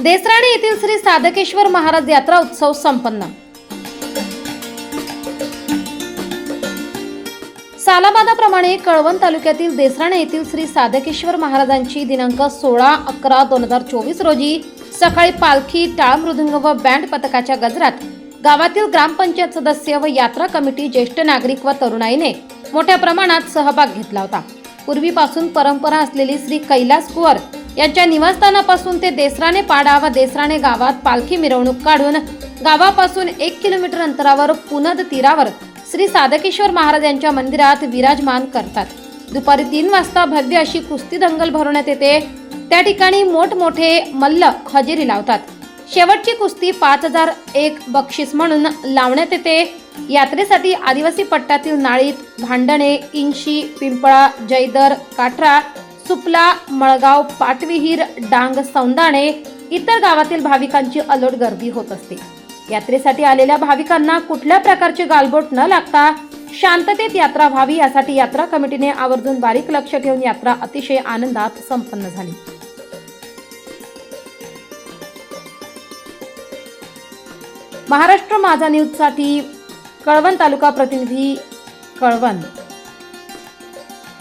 देसराणे येथील श्री साधकेश्वर महाराज यात्रा उत्सव संपन्न. सालाबादाप्रमाणे कळवण तालुक्यातील देसराणे येथील श्री साधकेश्वर महाराजांची दिनांक सोळा अकरा दोन हजार चोवीस रोजी सकाळी पालखी टाळ मृदुंग व बँड पथकाच्या गजरात गावातील ग्रामपंचायत सदस्य व यात्रा कमिटी ज्येष्ठ नागरिक व तरुणाईने मोठ्या प्रमाणात सहभाग घेतला होता. पूर्वीपासून परंपरा असलेली श्री कैलास कुवर यांच्या निवासस्थानापासून ते देसराणे पाडा व देसराणे गावात पालखी मिरवणूक काढून गावापासून एक किलोमीटर अंतरावर पुनद तीरावर श्री साधकेश्वर महाराज यांच्या मंदिरात विराजमान करतात. दुपारी तीन वाजता भव्य अशी कुस्ती दंगल भरवण्यात येते. त्या ठिकाणी मोठमोठे मल्ल हजेरी लावतात. शेवटची कुस्ती पाच हजार एक बक्षीस म्हणून लावण्यात येते. यात्रेसाठी आदिवासी पट्ट्यातील नाळीत भांडणे इंशी पिंपळा जयदर काठरा सुपला मळगाव पाटविहीर डांग सौंदाणे इतर गावातील भाविकांची अलोट गर्दी होत असते. यात्रेसाठी आलेल्या भाविकांना कुठल्या प्रकारचे गालबोट न लागता शांततेत यात्रा व्हावी यासाठी यात्रा कमिटीने आवर्जून बारीक लक्ष ठेवून यात्रा अतिशय आनंदात संपन्न झाली. महाराष्ट्र माझा न्यूजसाठी कळवण तालुका प्रतिनिधी कळवण.